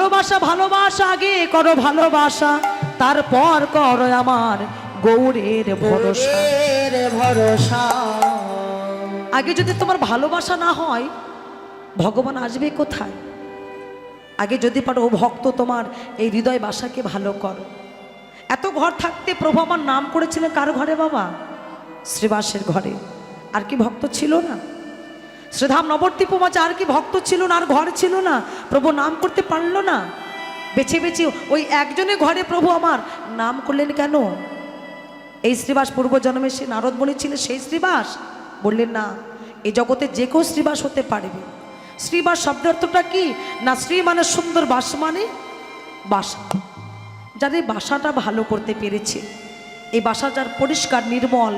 ভালোবাসা ভালোবাসা আগে করো ভালোবাসা তারপর করো আমার গৌরের ভরসা। ভরসা। আগে যদি তোমার ভালোবাসা না হয় ভগবান আসবে কোথায়? আগে যদি পারো ও ভক্ত তোমার এই হৃদয় বাসাকে ভালো করো। এত ঘর থাকতে প্রভু আমার নাম করেছিলেন কার ঘরে বাবা? শ্রীবাসের ঘরে। আর কি ভক্ত ছিল না? শ্রীধাম নবদ্বীপ মাঝে আর কি ভক্ত ছিল না আর ঘর ছিল না। প্রভু নাম করতে পারল না। বেছে বেছে ওই একজনের ঘরে প্রভু আমার নাম করলেন কেন? এই শ্রীবাস পূর্বজন্মে সে নারদ ছিলেন, সেই শ্রীবাস? বললেন, না এই জগতে যে কেউ শ্রীবাস হতে পারবে। শ্রীবাস শব্দের অর্থটা কি? না, শ্রী মানে সুন্দর বাস মানে বাসা। যাদের বাসাটা ভালো করতে পেরেছে এই বাসা যার পরিষ্কার, নির্মল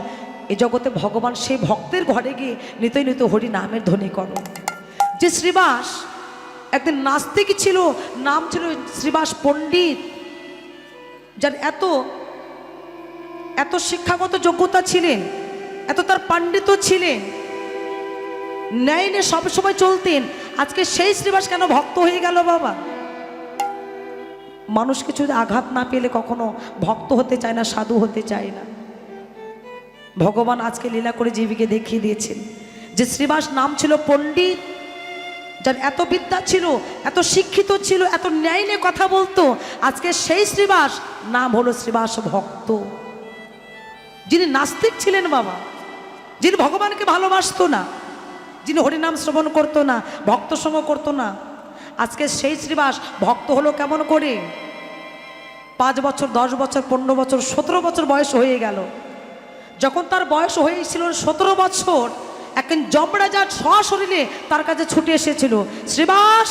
এই জগতে ভগবান সেই ভক্তের ঘরে গিয়ে নিতই নিত হরি নামের ধ্বনি করো। যে শ্রীবাস একদিন নাস্তিক ছিল, নাম ছিল শ্রীবাস পণ্ডিত, যার এত এত শিক্ষাগত যোগ্যতা ছিলেন, এত তার পাণ্ডিত্য ছিলেন, ন্যায় নিয়ে সবসময় চলতেন, আজকে সেই শ্রীবাস কেন ভক্ত হয়ে গেল বাবা? মানুষ কিছু আঘাত না পেলে কখনো ভক্ত হতে চায় না, সাধু হতে চায় না। ভগবান আজকে লীলা করে জীবিকে দেখিয়ে দিয়েছেন। যে শ্রীবাস নাম ছিল পণ্ডিত, যার এত বিদ্যা ছিল, এত শিক্ষিত ছিল, এত ন্যায় নিয়ে কথা বলতো, আজকে সেই শ্রীবাস নাম হলো শ্রীবাস ভক্ত। যিনি নাস্তিক ছিলেন বাবা, যিনি ভগবানকে ভালোবাসতো না, যিনি হরিনাম শ্রবণ করতো না, ভক্ত সঙ্গ করতো না, আজকে সেই শ্রীবাস ভক্ত হলো কেমন করে? পাঁচ বছর, দশ বছর, পনেরো বছর, সতেরো বছর বয়স হয়ে গেল। যখন তার বয়স হয়েছিল সতেরো বছর, একজন যমরাজা সশরীরে তার কাছে ছুটে এসেছিল। শ্রীবাস,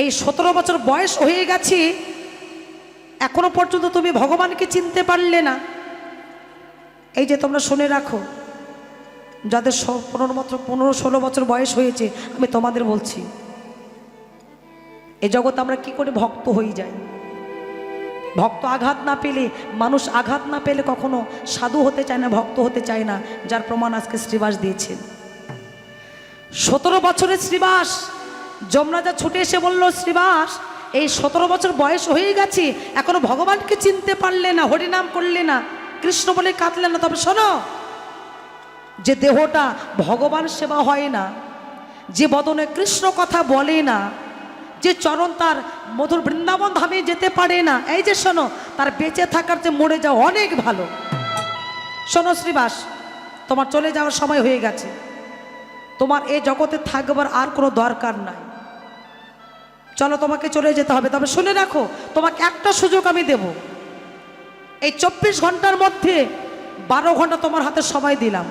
এই সতেরো বছর বয়স হয়ে গেছে, এখনও পর্যন্ত তুমি ভগবানকে চিনতে পারলে না। এই যে তোমরা শুনে রাখো, যাদের পনেরো মাত্র পনেরো ষোলো বছর বয়স হয়েছে, আমি তোমাদের বলছি, এ জগৎ আমরা কি করে ভক্ত হয়ে যাই? ভক্ত আঘাত না পেলে, মানুষ আঘাত না পেলে কখনো সাধু হতে চায় না, ভক্ত হতে চায় না, যার প্রমাণ আজকে শ্রীবাস দিয়েছেন সতেরো বছরের শ্রীবাস, যমরাজা ছুটে এসে বলল, শ্রীবাস, এই সতেরো বছর বয়স হয়ে গেছে, এখনও ভগবানকে চিনতে পারলে না, হরিনাম করলে না, কৃষ্ণ বলে কাঁদলে না, তবে শোনো, যে দেহটা ভগবান সেবা হয় না, যে বদনে কৃষ্ণ কথা বলে না যে চরণ তার মধুর বৃন্দাবন ধামে যেতে পারে না, এই যে শোনো, তার বেঁচে থাকার যে মরে যাওয়া অনেক ভালো। শোনো শ্রীবাস, তোমার চলে যাওয়ার সময় হয়ে গেছে। তোমার এই জগতে থাকবার আর কোনো দরকার নাই। চলো, তোমাকে চলে যেতে হবে। তবে শুনে রাখো, তোমাকে একটা সুযোগ আমি দেব। এই চব্বিশ ঘণ্টার মধ্যে বারো ঘণ্টা তোমার হাতে সময় দিলাম।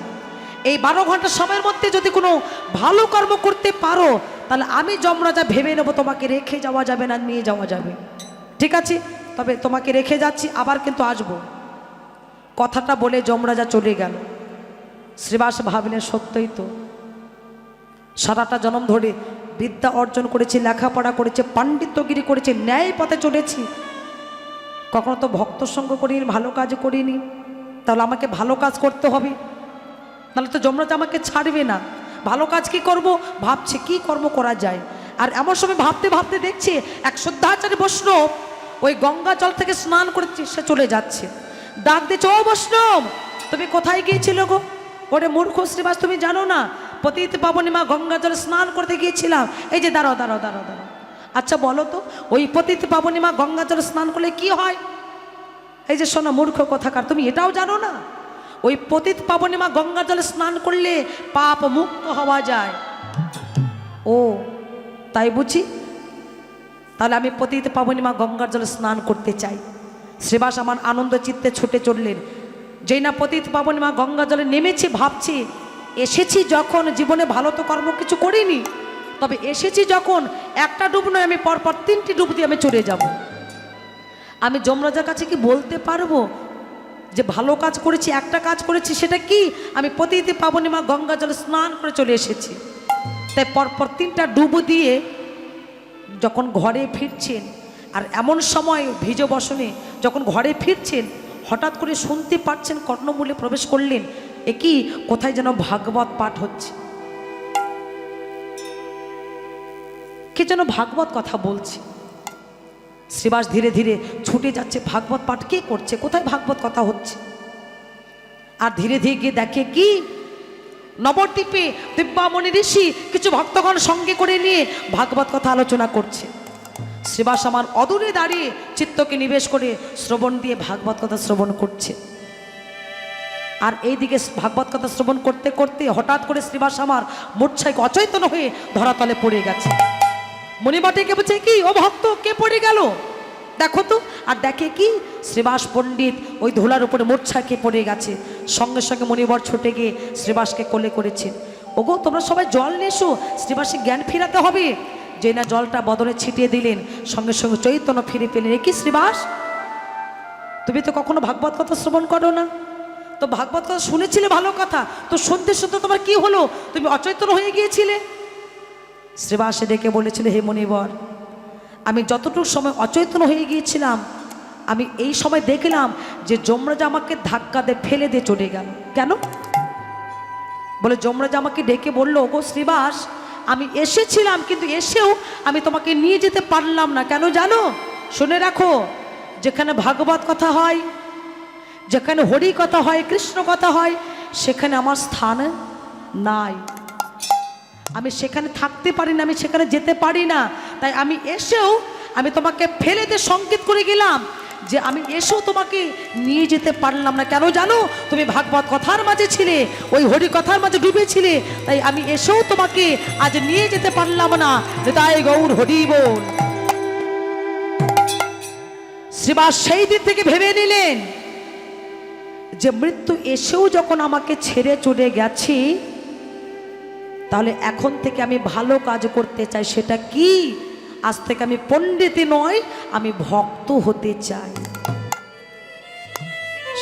এই বারো ঘণ্টা সময়ের মধ্যে যদি কোনো ভালো কর্ম করতে পারো তাহলে আমি যমরাজা ভেবে নেব, তোমাকে রেখে যাওয়া যাবে না, নিয়ে যাওয়া যাবে। ঠিক আছে? তবে তোমাকে রেখে যাচ্ছি, আবার কিন্তু আসব। কথাটা বলে যমরাজা চলে গেল। শ্রীবাস ভাবলেন, সত্যই তো। সারাটা জন্ম ধরে বিদ্যা অর্জন করেছি, লেখাপড়া করেছে, পাণ্ডিত্যগিরি করেছে ন্যায় পথে চলেছি। কখনো তো ভক্ত সঙ্গ করিনি, ভালো কাজ করিনি। তাহলে আমাকে ভালো কাজ করতে হবে। নাহলে তো যমরাজ আমাকে ছাড়বে না। ভালো কাজ কি করব? ভাবছে কি কর্ম করা যায়? আর এমন সময় ভাবতে ভাবতে দেখছে এক শ্রদ্ধাচারী বৈষ্ণব ওই গঙ্গা জল থেকে স্নান করে সে চলে যাচ্ছে। ডাক দিচ্ছে ও বৈষ্ণব, তুমি কোথায় গিয়েছিল গো? ওরে মূর্খ শ্রীবাস, তুমি জানো না? পতিত পাবনী মা গঙ্গা জলে স্নান করতে গিয়েছিলাম। এই যে দাঁড়াও দাঁড়াও দাঁড়াও দাঁড়াও। আচ্ছা বলো তো, ওই পতিত পাবনী মা গঙ্গা জলে স্নান করলে কি হয়? এই যে শোনো, মূর্খ কথাকার, তুমি এটাও জানো না? ওই পতিত পাবনী মা গঙ্গা জলে স্নান করলে পাপ মুক্ত হওয়া যায়। ও, তাই বুঝি? তাহলে আমি পতিত পাবনী মা গঙ্গার জলে স্নান করতে চাই। শ্রীবাস আমার আনন্দ চিত্তে ছুটে চললেন। যেই না পতিত পাবনী মা গঙ্গা জলে নেমেছি, ভাবছি, এসেছি যখন, জীবনে ভালো তো কর্ম কিছু করিনি। তবে এসেছি যখন, একটা ডুব নয়, আমি পরপর তিনটি ডুব দিয়ে আমি চলে যাব। আমি যমরাজার কাছে কি বলতে পারব? যে ভালো কাজ করেছি, একটা কাজ করেছি, সেটা কি? আমি পতিতে পাবনি মা গঙ্গা জলে স্নান করে চলে এসেছি। তাই পরপর তিনটা ডুব দিয়ে যখন ঘরে ফিরছেন, আর এমন সময় ভিজ বসনে যখন ঘরে ফিরছেন, হঠাৎ করে শুনতে পাচ্ছেন কর্ণমূলে প্রবেশ করলেন। এ কি? কোথায় যেন ভাগবত পাঠ হচ্ছে। কে যেন ভাগবত কথা বলছে। শ্রীবাস ধীরে ধীরে ছুটে যাচ্ছে। ভাগবত পাঠ কে করছে? কোথায় ভাগবত কথা হচ্ছে? আর ধীরে ধীরে গিয়ে দেখে কি? নবদ্বীপে দিব্যামণি ঋষি কিছু ভক্তগণ সঙ্গে করে নিয়ে ভাগবত কথা আলোচনা করছে। শ্রীবাস আমার অদূরে দাঁড়িয়ে চিত্তকে নিবেশ করে শ্রবণ দিয়ে ভাগবত কথা শ্রবণ করছে। আর এইদিকে ভাগবত কথা শ্রবণ করতে করতে হঠাৎ করে শ্রীবাস আমার মূর্ছায় অচৈতন হয়ে ধরাতলে পড়ে গেছে। মণিবাটিকে বলছে কি ও ভক্ত, কে পড়ে গেল? দেখো তো, আর দেখে কি? শ্রীবাস পণ্ডিত ওই ধুলার উপরে মূর্ছা খেয়ে পড়ে গেছে। সঙ্গে সঙ্গে মণিবর ছুটে গিয়ে শ্রীবাসকে কোলে করেছে। ওগো, তোমরা সবাই জল নিয়ে এসো শ্রীবাসে জ্ঞান ফিরাতে হবে। যে না জলটা বদলে ছিটিয়ে দিলেন, সঙ্গে সঙ্গে চৈতন্য ফিরে পেলেন। এ কি শ্রীবাস? তুমি তো কখনো ভাগবত কথা শ্রবণ করো না। তো ভাগবত কথা শুনেছিলে ভালো কথা। তো শুনতে শুনতে তোমার কি হলো? তুমি অচৈতন্য হয়ে গিয়েছিলে। শ্রীবাসে ডেকে বলেছিল, হে মণিবর আমি যতটুকু সময় অচৈতন্য হয়ে গিয়েছিলাম, আমি এই সময় দেখলাম যে যমরাজ আমাকে ধাক্কা দিয়ে ফেলে দিয়ে চলে গেল। কেন? বলে, যমরাজ আমাকে ডেকে বলল, ওগো শ্রীবাস, আমি এসেছিলাম, কিন্তু এসেও আমি তোমাকে নিয়ে যেতে পারলাম না। কেন জানো? শুনে রাখো, যেখানে ভাগবত কথা হয়, যেখানে হরি কথা হয়, কৃষ্ণ কথা হয়, সেখানে আমার স্থান নাই। আমি সেখানে থাকতে পারি না, আমি সেখানে যেতে পারি না। তাই আমি এসেও আমি তোমাকে ফেলে দিয়ে সংকেত করে গেলাম যে আমি এসেও তোমাকে নিয়ে যেতে পারলাম না। কেন জানো? তুমি ভাগবত কথার মাঝে ছিলে, ওই হরি কথার মাঝে ডুবেছিলে। তাই আমি এসেও তোমাকে আজ নিয়ে যেতে পারলাম না। যে তাই গৌর হরি বল। শ্রীবাস সেই দিক থেকে ভেবে নিলেন যে মৃত্যু এসেও যখন আমাকে ছেড়ে চলে গেছি তাহলে এখন থেকে আমি ভালো কাজ করতে চাই, সেটা কি? আজ থেকে আমি পণ্ডিতই নয় আমি ভক্ত হতে চাই।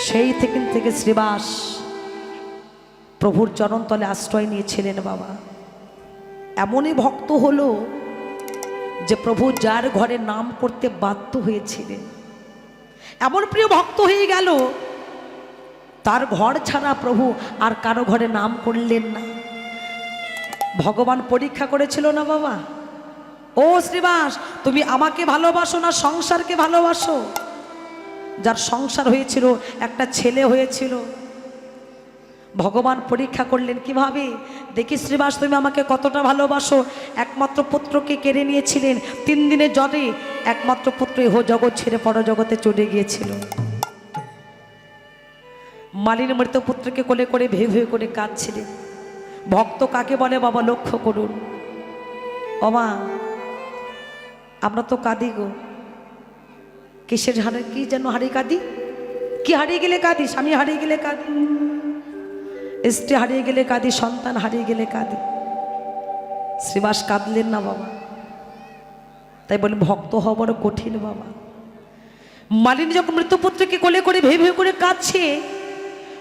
সেই থেকে থেকে শ্রীবাস প্রভুর চরণতলে আশ্রয় নিয়েছিলেন বাবা। এমনই ভক্ত হলো যে প্রভু যার ঘরে নাম করতে বাধ্য হয়েছিলেন। এমন প্রিয় ভক্ত হয়ে গেল, তার ঘর ছাড়া প্রভু আর কারও ঘরে নাম করলেন না। ভগবান পরীক্ষা করেছিল না বাবা? ও শ্রীবাস, তুমি আমাকে ভালোবাসো না, সংসারকে ভালোবাসো। যার সংসার হয়েছিল, একটা ছেলে হয়েছিল। ভগবান পরীক্ষা করলেন কীভাবে? দেখি শ্রীবাস, তুমি আমাকে কতটা ভালোবাসো। একমাত্র পুত্রকে কেড়ে নিয়েছিলেন। তিন দিনের জলে একমাত্র পুত্র ইহ জগৎ ছেড়ে জগতে চলে গিয়েছিল। মালিনী মৃত পুত্রকে কোলে করে ভেয়ে করে কাঁদছিলেন। ভক্ত কাকে বলে বাবা, লক্ষ্য করুন। অমা আমরা তো কাঁদি গো। কিসের হারে, কি যেন হারিয়ে কাঁদি? কি হারিয়ে গেলে কাঁদি? স্বামী হারিয়ে গেলে কাঁদি। স্ত্রী হারিয়ে গেলে কাঁদি, সন্তান হারিয়ে গেলে কাঁদি। শ্রীবাস কাঁদলেন না বাবা। তাই বলে ভক্ত হওয়া বড় কঠিন বাবা। মালিনী যখন মৃত্যুপুত্রকে কোলে করে ভেবে করে কাঁদছে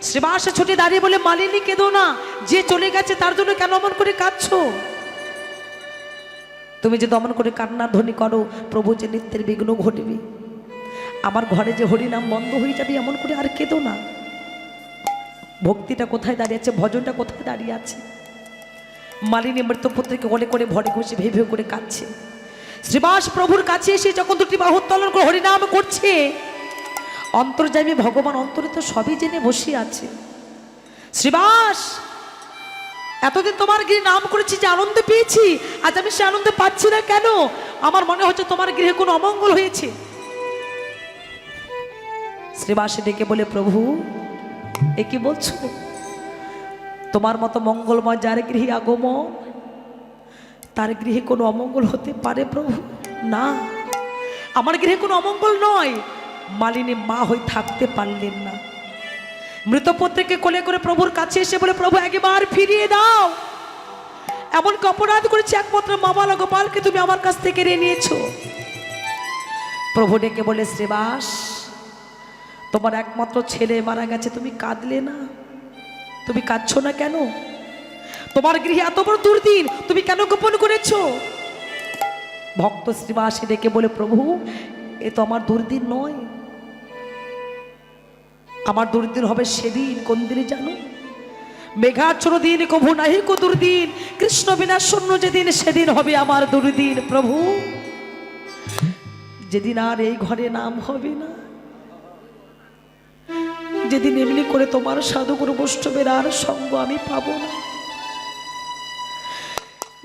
শ্রীবাস, ছুটে দাঁড়িয়ে বলে, মালিনী, কেঁদো না। যে চলে গেছে, তার জন্য কেন অমন করে কাঁদছো? তুমি যে দমন করে কান্না ধ্বনি করো, প্রভু যে নিত্যের বিঘ্ন ঘটবে। আমার ঘরে যে হরিনাম বন্ধ হয়ে যাবে, এমন করে আর কেঁদো না। ভক্তিটা কোথায় দাঁড়িয়ে আছে? ভজনটা কোথায় দাঁড়িয়ে আছে? মালিনী মৃত্যুপুত্রকে কোলে করে ভরে ঘষে ভেবে করে কাঁদছে। শ্রীবাস প্রভুর কাছে এসে যখন দুটি বাহু উত্তোলন করে হরিনাম করছে অন্তর্যামী ভগবান, অন্তরে তো সবই জেনে বসে আছে। শ্রীবাস, এতদিন তোমার গৃহে নাম করেছি যে আনন্দ পেয়েছি, আজ আমি সে আনন্দ পাচ্ছি না কেন? আমার মনে হচ্ছে তোমার গৃহে কোনো অমঙ্গল হয়েছে। শ্রীবাসে ডেকে বলে, প্রভু, এ কি বলছো? তোমার মতো মঙ্গলময় যার গৃহে আগমন, তার গৃহে কোনো অমঙ্গল হতে পারে প্রভু? না, আমার গৃহে কোনো অমঙ্গল নয়। মালিনী মা হয়ে থাকতে পারলেন না। মৃতপত্রকে কোলে করে প্রভুর কাছে এসে বলে, প্রভু, একবার ফিরিয়ে দাও। এমনকি অপরাধ করেছি একমাত্র মামালা গোপালকে তুমি আমার কাছ থেকে কেড়ে নিয়েছো। প্রভু ডেকে বলে, শ্রীবাস, তোমার একমাত্র ছেলে মারা গেছে, তুমি কাঁদলে না? তুমি কাঁদছ না কেন? তোমার গৃহে এত বড় দুর্দিন, তুমি কেন গোপন করেছ? ভক্ত শ্রীবাসী ডেকে বলে, প্রভু, এ তো আমার দুর্দিন নয়। আমার দুর্দিন হবে সেদিন, কোন দিনে জানো? মেঘাচ্ছর দিন, কভু নাহি কুদুর দিন কৃষ্ণ বিনা শূন্য যেদিন, সেদিন হবে আমার দুর্দিন, প্রভু। যেদিন আর এই ঘরে নাম হবে না, যেদিন এমনি করে তোমার সাধুগুরু বৈষ্ণবের আর সঙ্গ আমি পাবো না,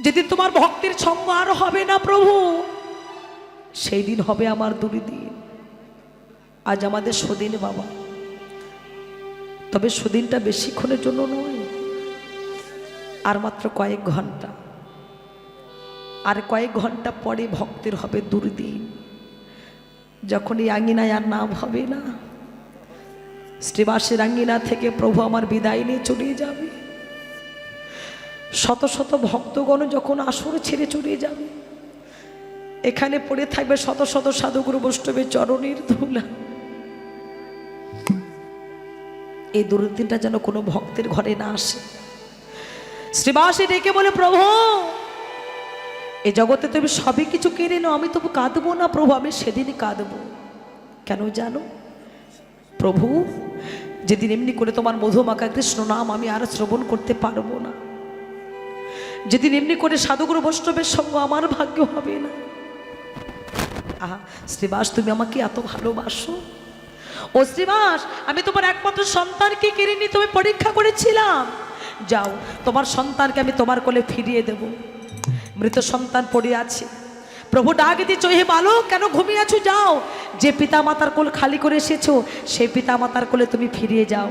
যেদিন তোমার ভক্তির সঙ্গ আর হবে না, প্রভু, সেই দিন হবে আমার দুর্দিন। আজ আমাদের সুদিন বাবা। তবে সুদিনটা বেশিক্ষণের জন্য নয়, আর মাত্র কয়েক ঘণ্টা। আর কয়েক ঘণ্টা পরে ভক্তের হবে দুর্দিন। যখন এই আঙ্গিনায় আর নাম হবে না শ্রীবাসের আঙ্গিনা থেকে প্রভু আমার বিদায় নিয়ে চলে যাবে। শত শত ভক্তগণ যখন আসর ছেড়ে চলে যাবে, এখানে পড়ে থাকবে শত শত সাধুগুরু বৈষ্ণবের চরণের ধুলা। এই দুর্দিনটা যেন কোনো ভক্তের ঘরে না আসে। শ্রীবাসী ডেকে বলে, প্রভু, এ জগতে তুমি সবই কিছু কেড়ে নাও, আমি তবু কাঁদবো না, প্রভু, আমি সেদিনই কাঁদবো। কেন জানো? প্রভু, যেদিন এমনি করে তোমার মধুমাকা কৃষ্ণ নাম আমি আর শ্রবণ করতে পারব না। যেদিন এমনি করে সাধুগুরু বৈষ্ণবের সঙ্গে আমার ভাগ্য হবে না। আহা, শ্রীবাস, তুমি আমাকে এত ভালোবাসো। ও শ্রীবাস, আমি তোমার একমাত্র সন্তানকে কেড়ে নিয়ে তুমি পরীক্ষা করেছিলাম। যাও, তোমার সন্তানকে আমি তোমার কোলে ফিরিয়ে দেব। মৃত সন্তান পড়ে আছে। প্রভু ডাক দিচ্ছ হে বালক, কেন ঘুমিয়ে আছো? যাও। যে পিতা মাতার কোল খালি করে এসেছ সেই পিতা মাতার কোলে তুমি ফিরিয়ে যাও।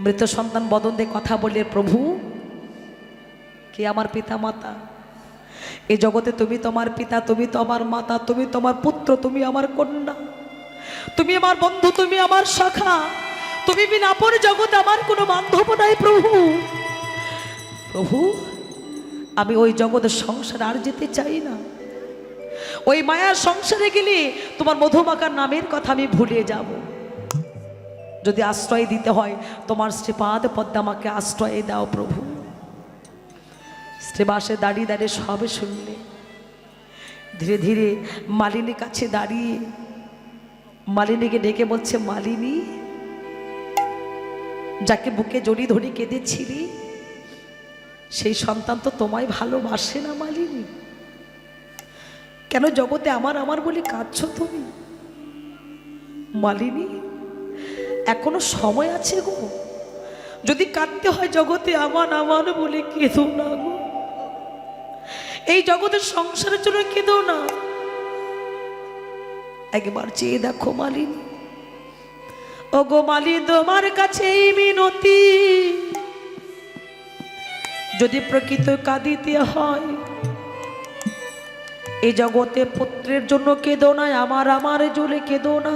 মৃত সন্তান বদন দিয়ে কথা বললে প্রভু, কে আমার পিতা মাতা এই জগতে তুমি তোমার পিতা, তুমি তোমার মাতা, তুমি তোমার পুত্র, তুমি আমার কন্যা। তুমি আমার বন্ধু, তুমি আমার শাখা। তুমি বিনা আপন জগতে আমার কোনো বান্ধব নাই, প্রভু। প্রভু, আমি ওই জগতের সংসার আর যেতে চাই না। ওই মায়ার সংসারে গেলে তোমার মধুমাকার নামের কথা আমি ভুলে যাব। যদি আশ্রয় দিতে হয়, তোমার শ্রীপাদ পদ্মা আমাকে আশ্রয় দাও, প্রভু। শ্রীবাসে দাঁড়িয়ে দাঁড়িয়ে সবে শুনলে। ধীরে ধীরে মালিনীর কাছে দাঁড়িয়ে মালিনীকে ডেকে বলছে, মালিনী, যাকে বুকে জড়ি ধরে কেঁদেছিলি, সেই সন্তান তো তোমায় ভালোবাসে না মালিনী। কেন জগতে আমার আমার বলে কাঁদছ তুমি? মালিনী, এখনও সময় আছে গো। যদি কাঁদতে হয় জগতে আমার আমার বলে কেঁদো না গো। এই জগতের সংসারের জন্য কেঁদো না। একবার চেয়ে দেখো মালিনী। ও গো মালি তোমার কাছে মিনতি। যদি প্রকৃত কাঁদিতে হয়, এ জগতে পুত্রের জন্য কেঁদো না, আমার আমার জলে কেঁদো না।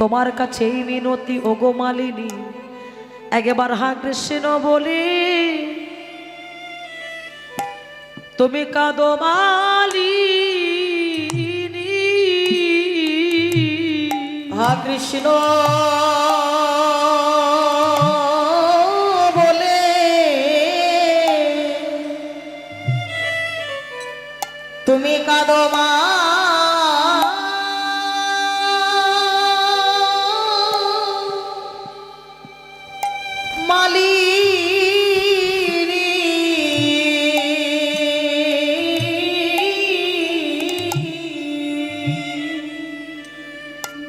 তোমার কাছে এই মিনতি গো মালিনী, একবার হা কৃষ্ণ বলে, তুমি কাঁদো মালিনী। কৃষ্ণ।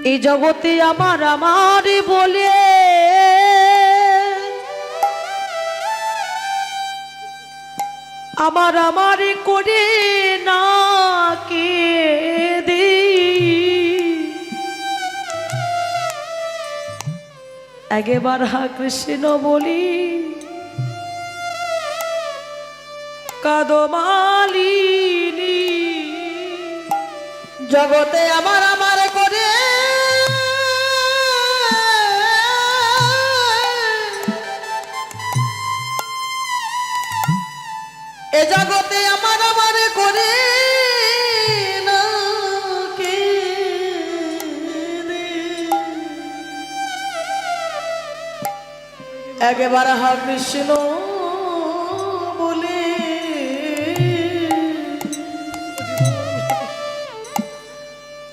এই জগতে আমার আমার বলে। আমার আমার করে না কে দে একবার হা কৃষ্ণ বলি কাদমালিনী জগতে একবার হা কৃষ্ণ বলে।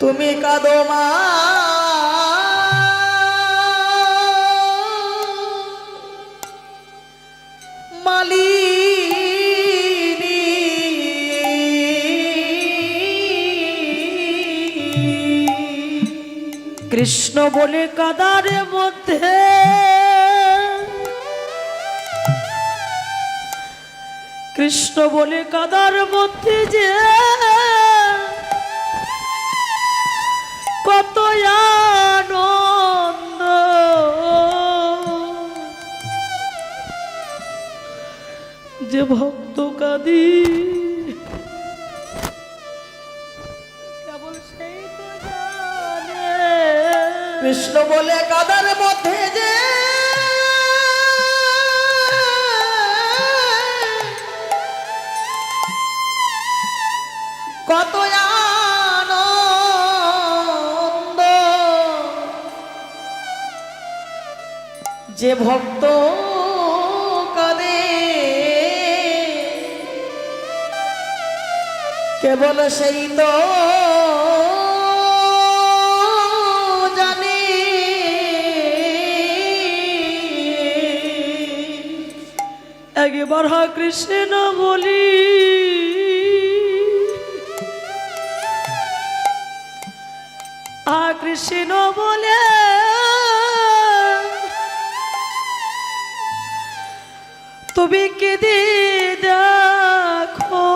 তুমি কাঁদো মা। কৃষ্ণ বলে কাদারে মধ্যে কৃষ্ণ বলে কাদার মধ্যে যে কত আনন্দ। যে ভক্ত কাদি, কেবল সেই কৃষ্ণ বলে কাদার মধ্যে যে কত আনন্দ। যে ভক্ত কাঁদে কেবল সেই তো একবার হা কৃষ্ণ বলি কৃষ্ণ বলে। তুমি কেঁদে দেখো।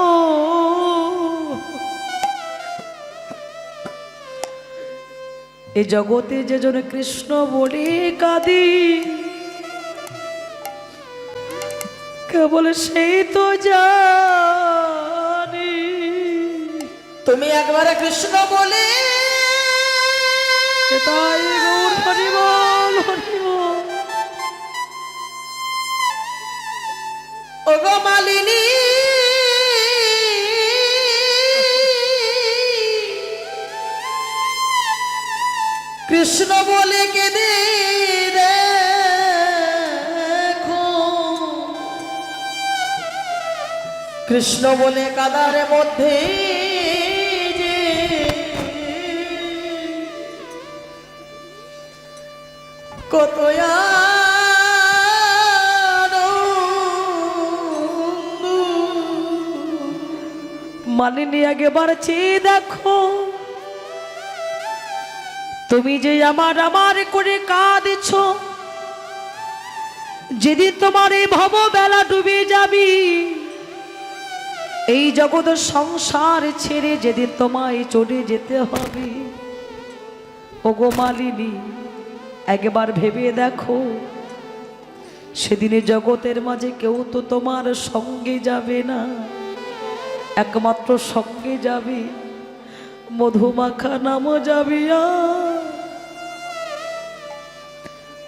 এই জগতে যে জন কৃষ্ণ বলে কাঁদি, কেবল সেই তো জানি। তুমি একবারে কৃষ্ণ বলে তাই গৌর হরিবল হরিবল। ওগো মালিনী। কৃষ্ণ বলে কেঁদে কৃষ্ণ বলে কাদার মধ্যে কত। মালিনী আগেবার চেয়ে দেখো তুমি যে আমার আমার করে কাঁদছ, যেদিন তোমার এই ভব বেলা ডুবে যাবি, এই জগৎ সংসার ছেড়ে যেদিন তোমায় চলে যেতে হবে ওগো মালিনী একবার ভেবে দেখো সেদিনে জগতের মাঝে কেউ তো তোমার সঙ্গে যাবে না। একমাত্র সঙ্গে যাবে, মধুমাখা নাম যাবিয়া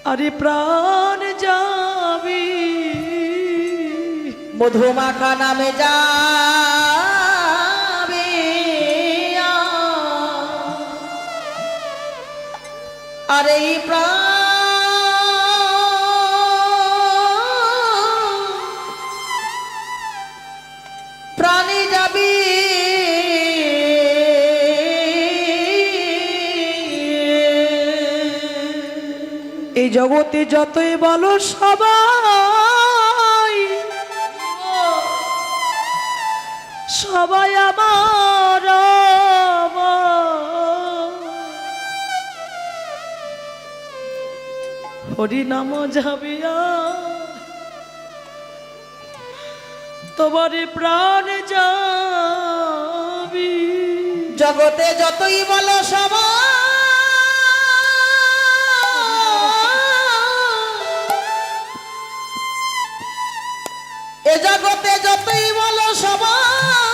আরে। প্রাণ যাবি। মধুমাখা নামে যাবে এই প্রাণ যাবি এই জগতে যতই বলো সবাই সবাই আমার। হরি নাম যাবিয়া তোমার প্রাণ যাবি। জগতে যতই বলো সবাই এ জগতে যতই বলো সবাই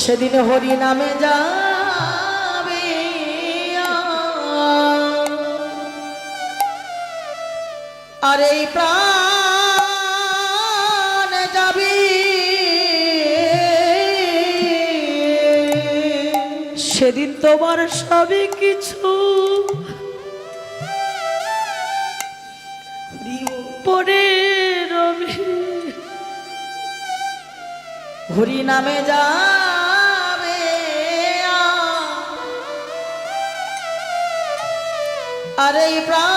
সেদিন হরি নামে যাবে আর এই প্রাণ যাবি। সেদিন তোমার সবই কিছু। পরে রবি। হরি নামে যাবে আর এই প্রাণ